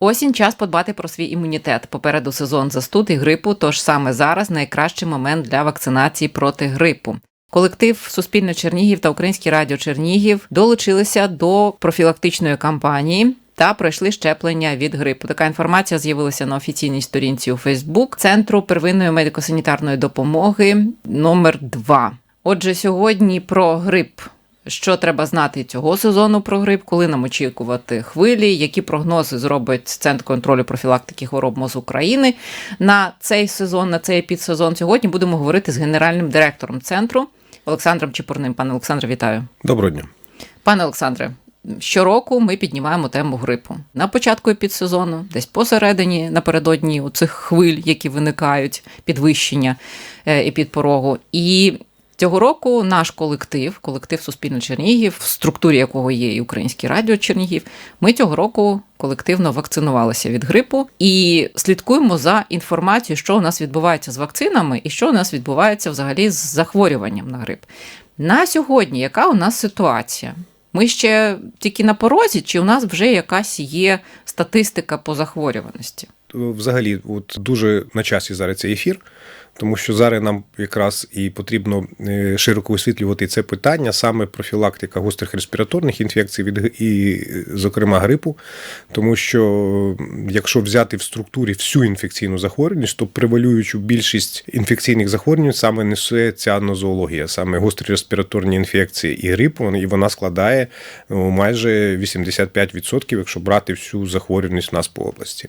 Осінь час подбати про свій імунітет. Попереду сезон застуд і грипу, тож саме зараз найкращий момент для вакцинації проти грипу. Колектив Суспільно Чернігів та Українське радіо Чернігів долучилися до профілактичної кампанії. Та пройшли щеплення від грипу. Така інформація з'явилася на офіційній сторінці у Фейсбук Центру первинної медико-санітарної допомоги номер 2 Отже, сьогодні про грип. Що треба знати цього сезону про грип, коли нам очікувати хвилі, які прогнози зробить Центр контролю профілактики хвороб МОЗ України на цей сезон, на цей підсезон. Сьогодні будемо говорити з генеральним директором центру Олександром Чепурним. Пане Олександре, вітаю. Доброго дня. Пане Олександре, щороку ми піднімаємо тему грипу на початку підсезону, десь посередині, напередодні у цих хвиль, які виникають, підвищення е, і підпорогу. І Цього року наш колектив, колектив Суспільно Чернігів, в структурі якого є і Українське радіо Чернігів, ми цього року колективно вакцинувалися від грипу і слідкуємо за інформацією, що у нас відбувається з вакцинами і що у нас відбувається взагалі з захворюванням на грип. На сьогодні, яка у нас ситуація? Ми ще тільки на порозі, чи у нас вже якась є статистика по захворюваності? Взагалі, от дуже на часі зараз цей ефір тому що зараз нам якраз і потрібно е, широко висвітлювати це питання, саме профілактика гострих респіраторних інфекцій від і, зокрема, грипу. Тому що якщо взяти в структурі всю інфекційну захворюваність, то превалюючу більшість інфекційних захворювань саме несе ця нозоологія, саме гострі респіраторні інфекції і грип, і вона складає майже 85%, якщо брати всю захворюваність в нас по області.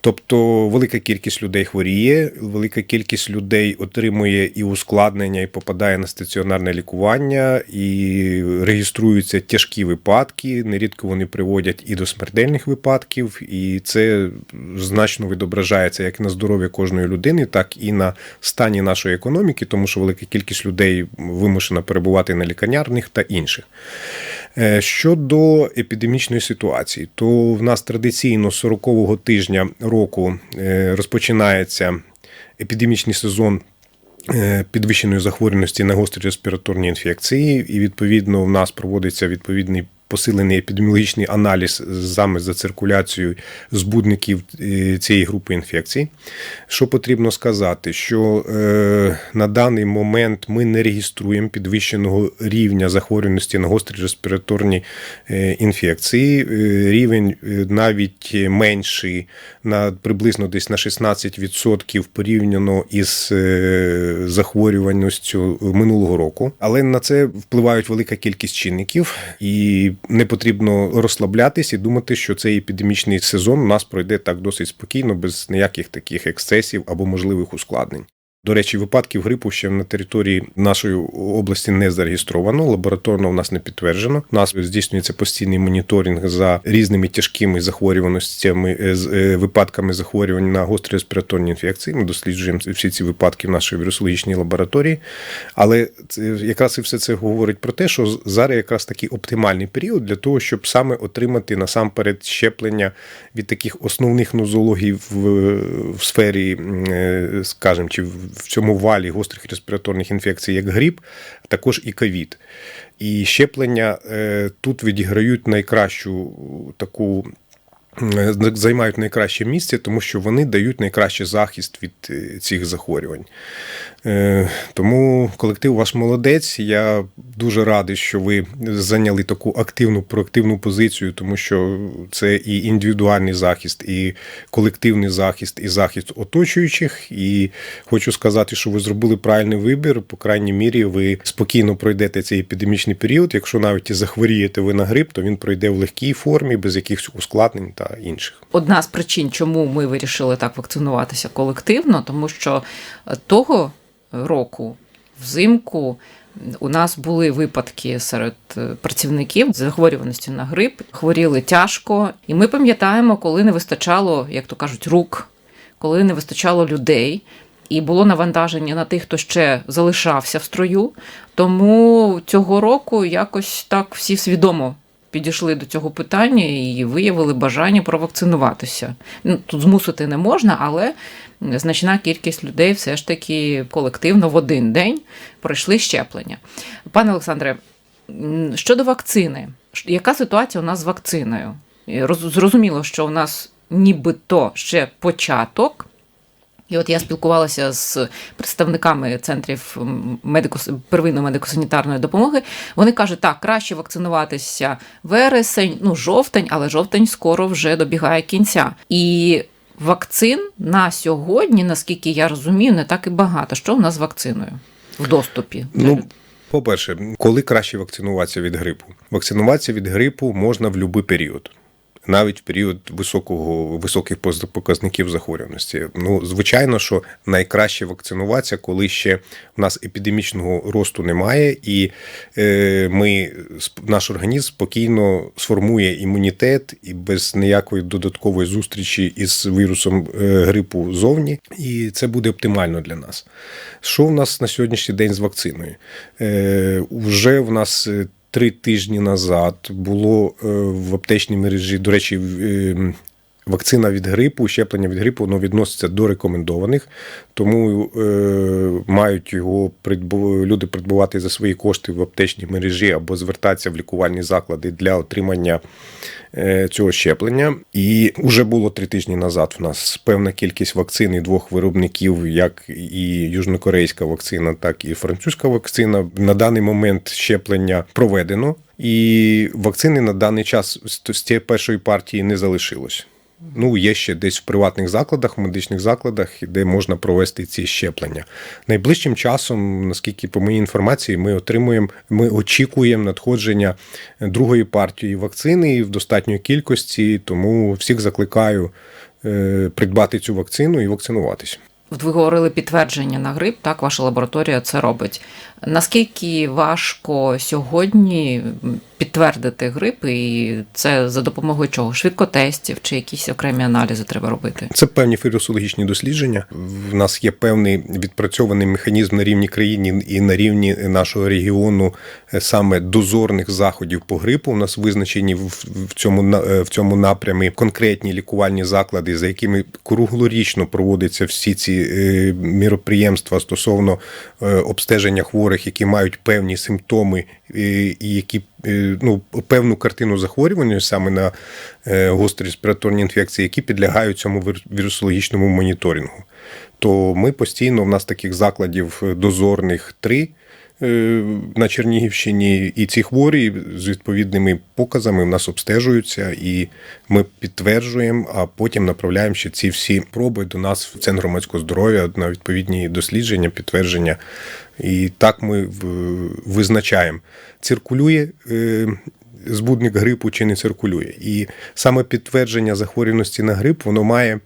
Тобто велика кількість людей хворіє, велика кількість людей отримує і ускладнення, і попадає на стаціонарне лікування, і реєструються тяжкі випадки. Нерідко вони приводять і до смертельних випадків, і це значно відображається як на здоров'я кожної людини, так і на стані нашої економіки, тому що велика кількість людей вимушена перебувати на лікарнярних та інших. Е, щодо епідемічної ситуації, то в нас традиційно 40-го тижня року е, розпочинається епідемічний сезон. Е, підвищеної захворюваності на гострі респіраторні інфекції, і відповідно в нас проводиться відповідний посилений епідеміологічний аналіз саме за циркуляцією збудників е, цієї групи інфекцій. Що потрібно сказати, що е, на даний момент ми не реєструємо підвищеного рівня захворюваності на гострі респіраторні е, інфекції. Рівень навіть менший на приблизно десь на 16% порівняно із захворюваністю минулого року. Але на це впливають велика кількість чинників і не потрібно розслаблятись і думати, що цей епідемічний сезон у нас пройде так досить спокійно, без ніяких таких ексцесів або можливих ускладнень. До речі, випадків грипу ще на території нашої області не зареєстровано. Лабораторно у нас не підтверджено. У нас здійснюється постійний моніторинг за різними тяжкими захворюваностями е, з е, випадками захворювань на гострі респіраторні інфекції. Ми досліджуємо всі ці випадки в нашій вірусологічній лабораторії. Але якраз і все це говорить про те, що зараз якраз такий оптимальний період для того, щоб саме отримати насамперед щеплення від таких основних нозологій в, в сфері, е, скажімо, чи в в цьому валі гострих респіраторних інфекцій, як гріп, також і ковід. І щеплення е, тут відіграють найкращу таку. Займають найкраще місце, тому що вони дають найкращий захист від е, цих захворювань. Е, тому колектив ваш молодець. Я дуже радий, що ви зайняли таку активну проактивну позицію, тому що це і індивідуальний захист, і колективний захист, і захист оточуючих. І хочу сказати, що ви зробили правильний вибір. По крайній мірі, ви спокійно пройдете цей епідемічний період. Якщо навіть і захворієте ви на грип, то він пройде в легкій формі, без якихось ускладнень та інших. Одна з причин, чому ми вирішили так вакцинуватися колективно, тому що того року взимку. У нас були випадки серед е, працівників захворюваності на грип, хворіли тяжко, і ми пам'ятаємо, коли не вистачало, як то кажуть, рук, коли не вистачало людей, і було навантаження на тих, хто ще залишався в строю. Тому цього року якось так всі свідомо підійшли до цього питання і виявили бажання провакцинуватися. Ну, Тут змусити не можна, але значна кількість людей все ж таки колективно в один день пройшли щеплення. Пане Олександре, щодо вакцини, яка ситуація у нас з вакциною? Зрозуміло, що у нас нібито ще початок. І от я спілкувалася з представниками центрів медико первинної медико-санітарної допомоги. Вони кажуть, так, краще вакцинуватися вересень, ну жовтень, але жовтень скоро вже добігає кінця. І вакцин на сьогодні, наскільки я розумію, не так і багато. Що у нас з вакциною в доступі? Ну, по-перше, коли краще вакцинуватися від грипу? Вакцинуватися від грипу можна в будь-який період. Навіть в період високого, високих показників захворюваності. Ну, звичайно, що найкраще вакцинуватися, коли ще в нас епідемічного росту немає, і е, ми, наш організм спокійно сформує імунітет і без ніякої додаткової зустрічі із вірусом е, грипу зовні. І це буде оптимально для нас. Що в нас на сьогоднішній день з вакциною? Е, Уже в нас три тижні назад було е, в аптечній мережі, до речі, в- е, вакцина від грипу, щеплення від грипу, воно відноситься до рекомендованих, тому е, мають його придбу- люди придбувати за свої кошти в аптечній мережі або звертатися в лікувальні заклади для отримання е, цього щеплення. І вже було три тижні назад в нас певна кількість вакцин і двох виробників, як і южнокорейська вакцина, так і французька вакцина. На даний момент щеплення проведено, і вакцини на даний час з цієї першої партії не залишилось. Ну, є ще десь в приватних закладах, в медичних закладах, де можна провести ці щеплення. Найближчим часом, наскільки по моїй інформації, ми отримуємо, ми очікуємо надходження другої партії вакцини і в достатньої кількості, тому всіх закликаю е, придбати цю вакцину і вакцинуватись. От ви говорили підтвердження на грип, так, ваша лабораторія це робить. Наскільки важко сьогодні підтвердити грип, і це за допомогою чого? Швидкотестів чи якісь окремі аналізи треба робити? Це певні вірусологічні дослідження. В нас є певний відпрацьований механізм на рівні країни і на рівні нашого регіону е, саме дозорних заходів по грипу. У нас визначені в цьому е, в цьому напрямі конкретні лікувальні заклади, за якими круглорічно проводяться всі ці е, міроприємства стосовно е, обстеження хворих, які мають певні симптоми е, і які ну, певну картину захворювання саме на гострі респіраторні інфекції, які підлягають цьому вір- вірусологічному моніторингу. То ми постійно, в нас таких закладів дозорних три на Чернігівщині, і ці хворі з відповідними показами в нас обстежуються, і ми підтверджуємо, а потім направляємо ще ці всі проби до нас в Центр громадського здоров'я на відповідні дослідження, підтвердження. І так ми визначаємо, циркулює е, збудник грипу чи не циркулює. І саме підтвердження захворюваності на грип, воно має,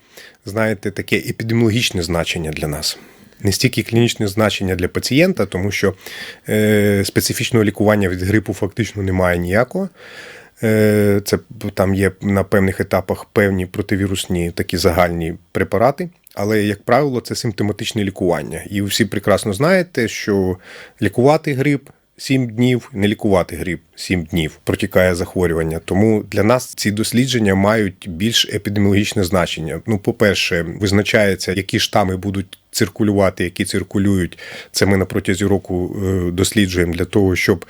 знаєте, таке епідеміологічне значення для нас. Не стільки клінічне значення для пацієнта, тому що е, специфічного лікування від грипу фактично немає ніякого. Е, Це там є на певних етапах певні противірусні такі загальні препарати. Але, як правило, це симптоматичне лікування. І ви всі прекрасно знаєте, що лікувати грип 7 днів, не лікувати грип 7 днів протікає захворювання. Тому для нас ці дослідження мають більш епідеміологічне значення. Ну, по-перше, визначається, які штами будуть циркулювати, які циркулюють. Це ми на протязі року е, досліджуємо для того, щоб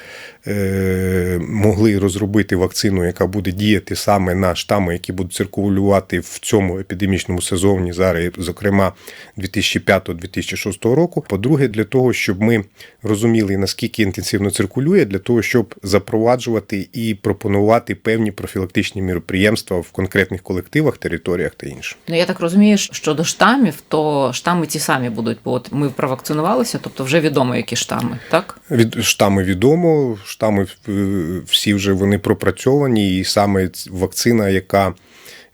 могли розробити вакцину, яка буде діяти саме на штами, які будуть циркулювати в цьому епідемічному сезоні, зараз, зокрема 2005-2006 року. По-друге, для того, щоб ми розуміли, наскільки інтенсивно циркулює, для того, щоб запроваджувати і пропонувати певні профілактичні міроприємства в конкретних колективах, територіях та інше. Ну я так розумію, що щодо штамів, то штами ті самі будуть, бо от ми провакцинувалися, тобто вже відомо, які штами, так? Від штами відомо, штами всі вже вони пропрацьовані, і саме вакцина, яка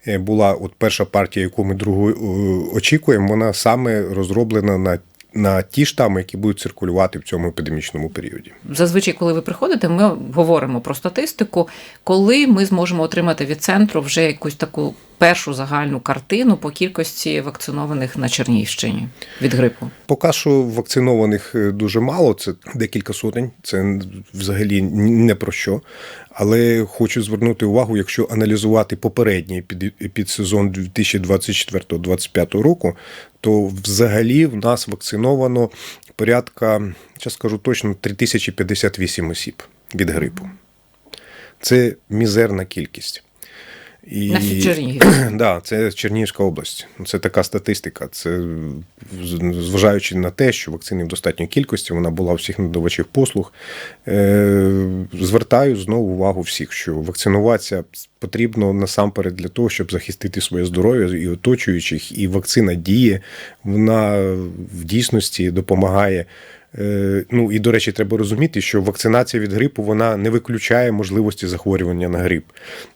е, була от перша партія, яку ми другу е, очікуємо, вона саме розроблена на, на ті штами, які будуть циркулювати в цьому епідемічному періоді. Зазвичай, коли ви приходите, ми говоримо про статистику, коли ми зможемо отримати від центру вже якусь таку першу загальну картину по кількості вакцинованих на Чернігівщині від грипу. Поки що вакцинованих е, дуже мало, це декілька сотень, це взагалі не про що. Але хочу звернути увагу, якщо аналізувати попередній під, підсезон 2024-2025 року, то взагалі в нас вакциновано порядка, зараз скажу точно, 3058 осіб від грипу. Це мізерна кількість. І... На Чернігів. Да, це Чернігівська область. Це така статистика. Це зважаючи на те, що вакцини в достатньої кількості, вона була у всіх надавачів послуг. Е, Звертаю знову увагу всіх, що вакцинуватися потрібно насамперед для того, щоб захистити своє здоров'я і оточуючих. І вакцина діє, вона в дійсності допомагає. Е, Ну і до речі, треба розуміти, що вакцинація від грипу вона не виключає можливості захворювання на грип,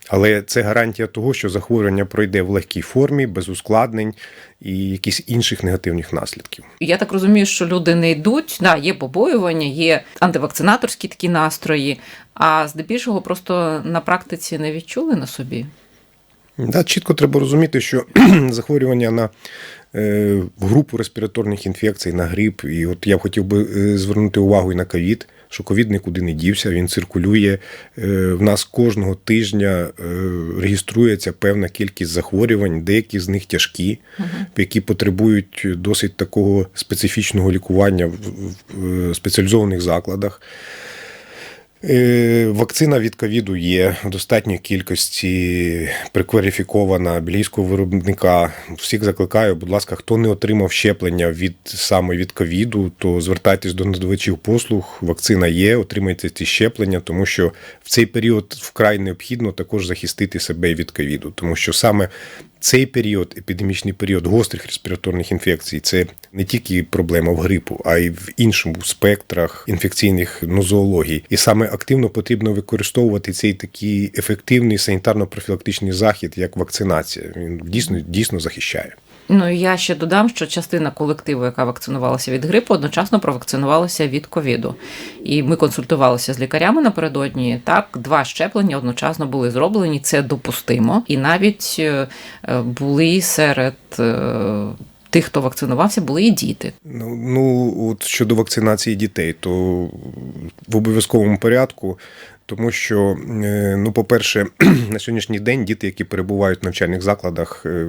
але це гарантія того, що захворювання пройде в легкій формі, без ускладнень і якихось інших негативних наслідків. Я так розумію, що люди не йдуть. Да, є побоювання, є антивакцинаторські такі настрої, а здебільшого просто на практиці не відчули на собі. Да, чітко треба розуміти, що захворювання на групу респіраторних інфекцій, на грип, і от я б хотів би е, звернути увагу і на ковід, що ковід нікуди не дівся, він циркулює. Е, в нас кожного тижня е, реєструється певна кількість захворювань, деякі з них тяжкі, які потребують досить такого специфічного лікування в спеціалізованих закладах. Е, Вакцина від ковіду є в достатній кількості прикваліфікована бельгійського виробника. Всіх закликаю, будь ласка, хто не отримав щеплення від саме від ковіду, то звертайтесь до надавачів послуг. Вакцина є, отримайте ці щеплення, тому що в цей період вкрай необхідно також захистити себе від ковіду, тому що саме цей період, епідемічний період гострих респіраторних інфекцій, це не тільки проблема в грипу, а й в іншому спектрах інфекційних нозоологій. І саме активно потрібно використовувати цей такий ефективний санітарно-профілактичний захід, як вакцинація. Він дійсно дійсно захищає. Ну я ще додам, що частина колективу, яка вакцинувалася від грипу, одночасно провакцинувалася від ковіду. І ми консультувалися з лікарями напередодні. Так, два щеплення одночасно були зроблені. Це допустимо. І навіть е, е, були серед. е, Тих, хто вакцинувався, були і діти. Ну, ну от щодо вакцинації дітей, то в обов'язковому порядку, тому що, е, ну, по-перше, на сьогоднішній день діти, які перебувають в навчальних закладах, е,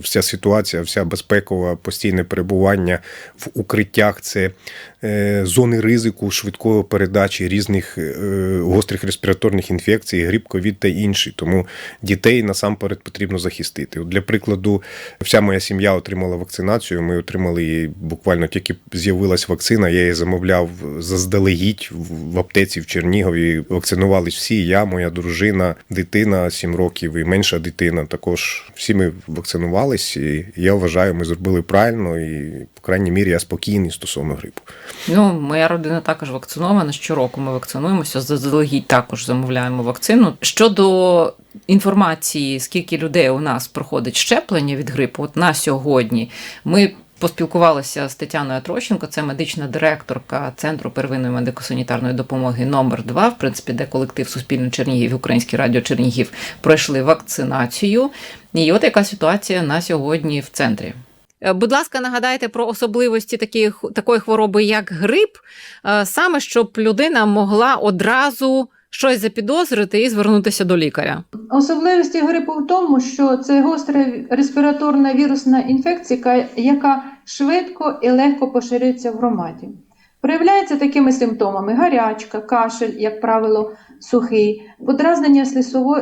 вся ситуація, вся безпекова, постійне перебування в укриттях, це зони ризику швидкої передачі різних е, гострих респіраторних інфекцій, грип, ковід та інші. Тому дітей насамперед потрібно захистити. От Для прикладу, вся моя сім'я отримала вакцинацію. Ми отримали її буквально тільки з'явилась вакцина. Я її замовляв заздалегідь в аптеці в Чернігові. Вакцинувались всі. Я, моя дружина, дитина 7 років і менша дитина. Також всі ми вакцинувались. І я вважаю, ми зробили правильно і, по крайній мірі, я спокійний стосовно грипу. Ну, моя родина також вакцинована. Щороку ми вакцинуємося. Заздалегідь також замовляємо вакцину. Щодо інформації, скільки людей у нас проходить щеплення від грипу, от на сьогодні ми. Поспілкувалися з Тетяною Трощенко, це медична директорка Центру первинної медико-санітарної допомоги номер 2 в принципі, де колектив Суспільне Чернігів і Українське радіо Чернігів пройшли вакцинацію. І от яка ситуація на сьогодні в центрі. Е, Будь ласка, нагадайте про особливості таких, такої хвороби, як грип, е, саме щоб людина могла одразу щось запідозрити і звернутися до лікаря. Особливості грипу в тому, що це гостра респіраторна вірусна інфекція, яка швидко і легко поширюється в громаді. Проявляється такими симптомами: гарячка, кашель, як правило, сухий, подразнення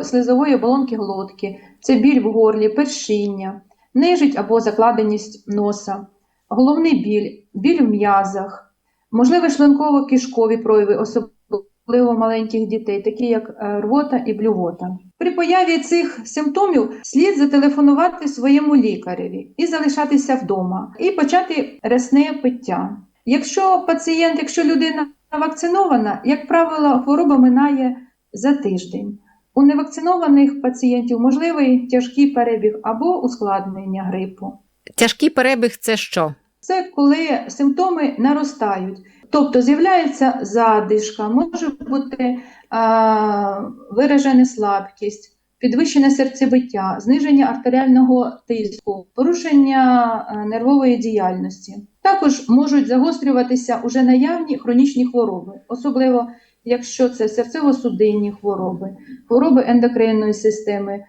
слизової оболонки глотки, це біль в горлі, першіння, нижить або закладеність носа, головний біль, біль в м'язах, можливі шлунково-кишкові прояви, особливо маленьких дітей, такі як е, рвота і блювота. При появі цих симптомів слід зателефонувати своєму лікареві і залишатися вдома, і почати рясне пиття. Якщо пацієнт, якщо людина вакцинована, як правило, хвороба минає за тиждень. У невакцинованих пацієнтів можливий тяжкий перебіг або ускладнення грипу. Тяжкий перебіг це що? Це коли симптоми наростають, тобто з'являється задишка, може бути а, виражена слабкість, підвищене серцебиття, зниження артеріального тиску, порушення нервової діяльності. Також можуть загострюватися уже наявні хронічні хвороби, особливо якщо це серцево-судинні хвороби, хвороби ендокринної системи,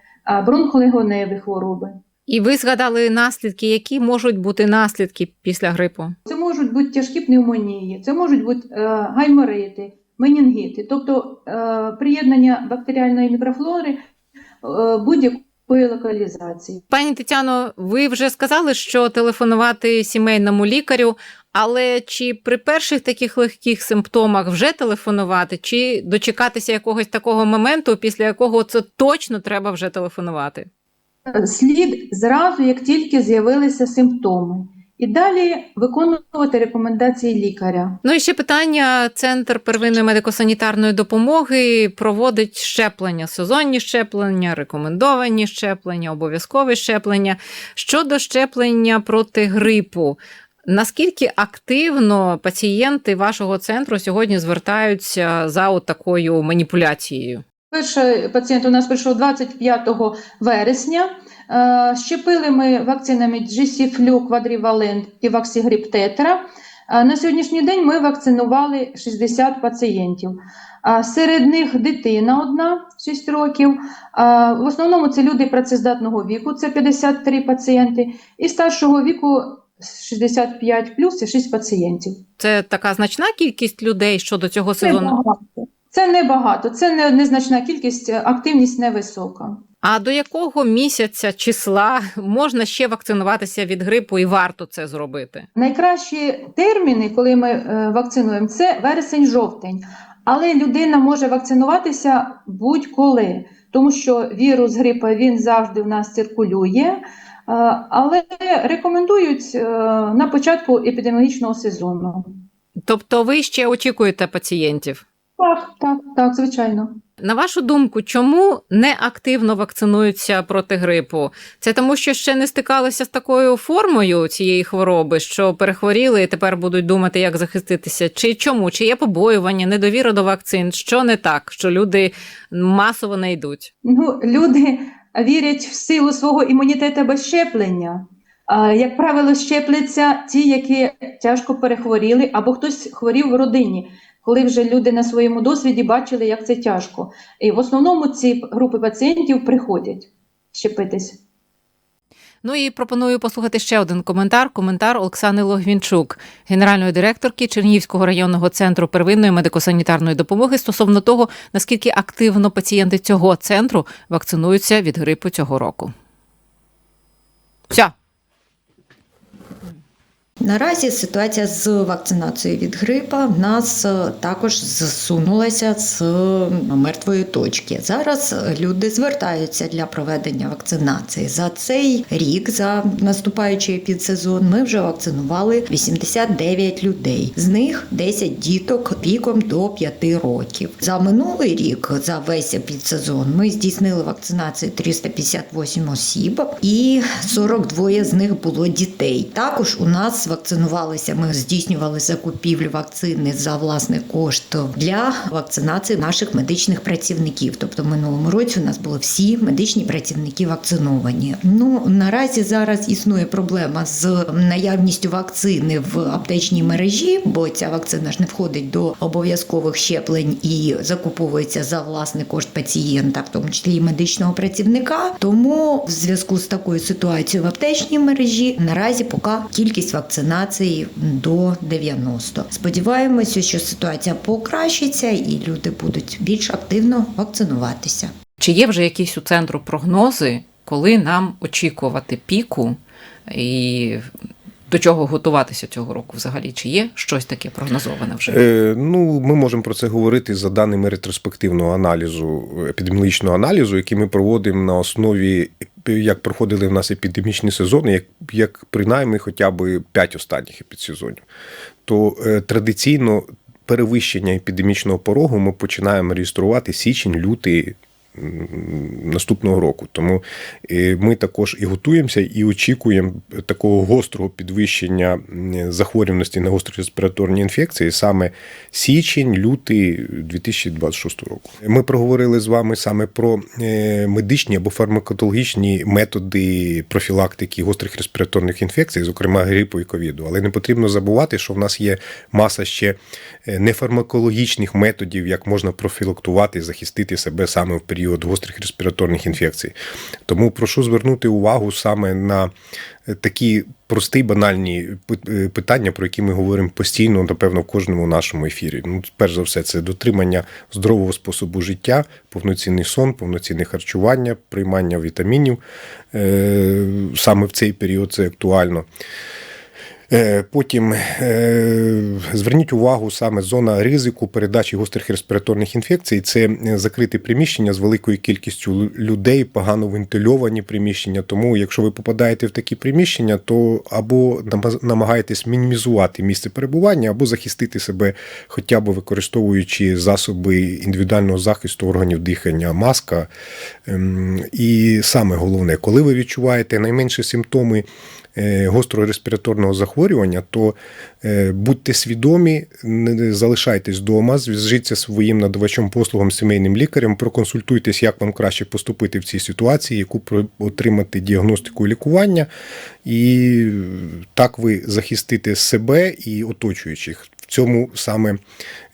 бронхолегоневі хвороби. І ви згадали наслідки, які можуть бути наслідки після грипу? Це можуть бути тяжкі пневмонії, це можуть бути е, гайморити, менінгіти, тобто е, приєднання бактеріальної мікрофлори е, будь-якої локалізації. Пані Тетяно, ви вже сказали, що телефонувати сімейному лікарю, але чи при перших таких легких симптомах вже телефонувати, чи дочекатися якогось такого моменту, після якого це точно треба вже телефонувати? Слід зразу, як тільки з'явилися симптоми, і далі виконувати рекомендації лікаря. Ну і ще питання: центр первинної медико-санітарної допомоги проводить щеплення, сезонні щеплення, рекомендовані щеплення, обов'язкові щеплення. Щодо щеплення проти грипу. Наскільки активно пацієнти вашого центру сьогодні звертаються за от такою маніпуляцією? Перший пацієнт у нас прийшов 25 вересня. Е, Щепили ми вакцинами GC-Flu, Quadrivalent і Vaxigriп Tetra. Е, На сьогоднішній день ми вакцинували 60 пацієнтів. Е, Серед них дитина одна 6 років. В основному це люди працездатного віку, це 53 пацієнти, і старшого віку 65 плюс і 6 пацієнтів. Це така значна кількість людей щодо цього Це сезону. багато. Це небагато, це не, незначна кількість, активність невисока. А до якого місяця числа можна ще вакцинуватися від грипу і варто це зробити? Найкращі терміни, коли ми е, вакцинуємо, це вересень-жовтень. Але людина може вакцинуватися будь-коли, тому що вірус грипа він завжди в нас циркулює. Е, Але рекомендують е, на початку епідеміологічного сезону. Тобто ви ще очікуєте пацієнтів? Так, так, так, звичайно. На вашу думку, чому не активно вакцинуються проти грипу? Це тому, що ще не стикалися з такою формою цієї хвороби, що перехворіли і тепер будуть думати, як захиститися? Чи чому? Чи є побоювання, недовіра до вакцин? Що не так, що люди масово не йдуть? Ну, люди вірять в силу свого імунітету без щеплення. Як правило, щепляться ті, які тяжко перехворіли, або хтось хворів в родині, коли вже люди на своєму досвіді бачили, як це тяжко. І в основному ці групи пацієнтів приходять щепитись. Ну і пропоную послухати ще один коментар. Коментар Оксани Логвінчук, генеральної директорки Чернігівського районного центру первинної медико-санітарної допомоги стосовно того, наскільки активно пацієнти цього центру вакцинуються від грипу цього року. Все. Наразі ситуація з вакцинацією від грипа в нас е, також зсунулася з мертвої точки. Зараз люди звертаються для проведення вакцинації. За цей рік, за наступаючий підсезон, ми вже вакцинували 89 людей. З них 10 діток віком до 5 років. За минулий рік, за весь підсезон, ми здійснили вакцинацію 358 осіб, і 42 з них було дітей. Також у нас вакцинувалися. Ми здійснювали закупівлю вакцини за власний кошт для вакцинації наших медичних працівників. Тобто, в минулому році у нас були всі медичні працівники вакциновані. Ну наразі зараз існує проблема з наявністю вакцини в аптечній мережі, бо ця вакцина ж не входить до обов'язкових щеплень і закуповується за власний кошт пацієнта, в тому числі і медичного працівника. Тому в зв'язку з такою ситуацією в аптечній мережі наразі поки кількість вакцинації до 90. Сподіваємося, що ситуація покращиться і люди будуть більш активно вакцинуватися. Чи є вже якісь у центру прогнози, коли нам очікувати піку і до чого готуватися цього року взагалі? Чи є щось таке прогнозоване вже? Е, ну, ми можемо про це говорити за даними ретроспективного аналізу, епідеміологічного аналізу, який ми проводимо на основі, як проходили в нас епідемічні сезони, як, як принаймні хоча б 5 останніх епідсезонів. То е, традиційно перевищення епідемічного порогу ми починаємо реєструвати січень, лютий. Наступного року, тому е, ми також і готуємося, і очікуємо такого гострого підвищення захворюваності на гострі респіраторні інфекції саме січень, лютий 2026 року. Ми проговорили з вами саме про е, медичні або фармакологічні методи профілактики гострих респіраторних інфекцій, зокрема грипу і ковіду. Але не потрібно забувати, що в нас є маса ще е, нефармакологічних методів, як можна профілактувати захистити себе саме в період період гострих респіраторних інфекцій. Тому прошу звернути увагу саме на такі прості банальні е, питання, про які ми говоримо постійно, напевно, в кожному нашому ефірі. Ну, перш за все, це дотримання здорового способу життя, повноцінний сон, повноцінне харчування, приймання вітамінів. Е, Саме в цей період це актуально. Е, Потім е, зверніть увагу саме зона ризику передачі гострих респіраторних інфекцій. Це е, закриті приміщення з великою кількістю людей, погано вентильовані приміщення. Тому, якщо ви попадаєте в такі приміщення, то або намагаєтесь мінімізувати місце перебування, або захистити себе, хоча б використовуючи засоби індивідуального захисту органів дихання, маска. Ем, І саме головне, коли ви відчуваєте найменші симптоми гострого респіраторного захворювання, то е, будьте свідомі, не залишайтесь вдома, зв'яжіться своїм надавачом послугам сімейним лікарем, проконсультуйтесь, як вам краще поступити в цій ситуації, яку отримати діагностику і лікування, і е, так ви захистите себе і оточуючих. В цьому саме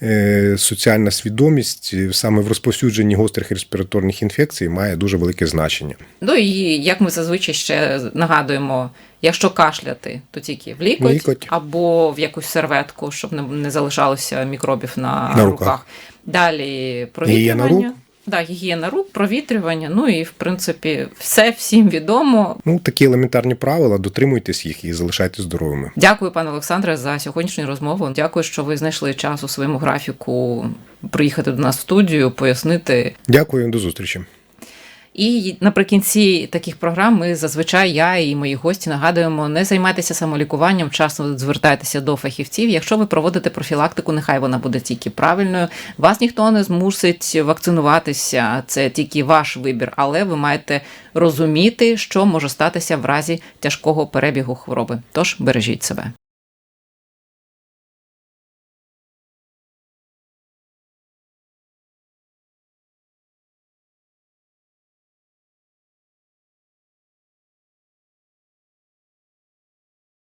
е, соціальна свідомість, е, саме в розповсюдженні гострих респіраторних інфекцій, має дуже велике значення. Ну і як ми зазвичай ще нагадуємо, якщо кашляти, то тільки в лікоть, Лікоть. або в якусь серветку, щоб не, не залишалося мікробів на, На руках. руках. Далі провітрювання. Гігієна рук. Да, гігієна рук, провітрювання. Ну і в принципі все всім відомо. Ну, такі елементарні правила, дотримуйтесь їх і залишайтесь здоровими. Дякую, пане Олександре, за сьогоднішню розмову. Дякую, що ви знайшли час у своєму графіку приїхати до нас в студію, пояснити Дякую, до зустрічі. І наприкінці таких програм ми зазвичай я і мої гості нагадуємо не займайтеся самолікуванням, вчасно звертайтеся до фахівців. Якщо ви проводите профілактику, нехай вона буде тільки правильною. Вас ніхто не змусить вакцинуватися, це тільки ваш вибір, але ви маєте розуміти, що може статися в разі тяжкого перебігу хвороби. Тож бережіть себе.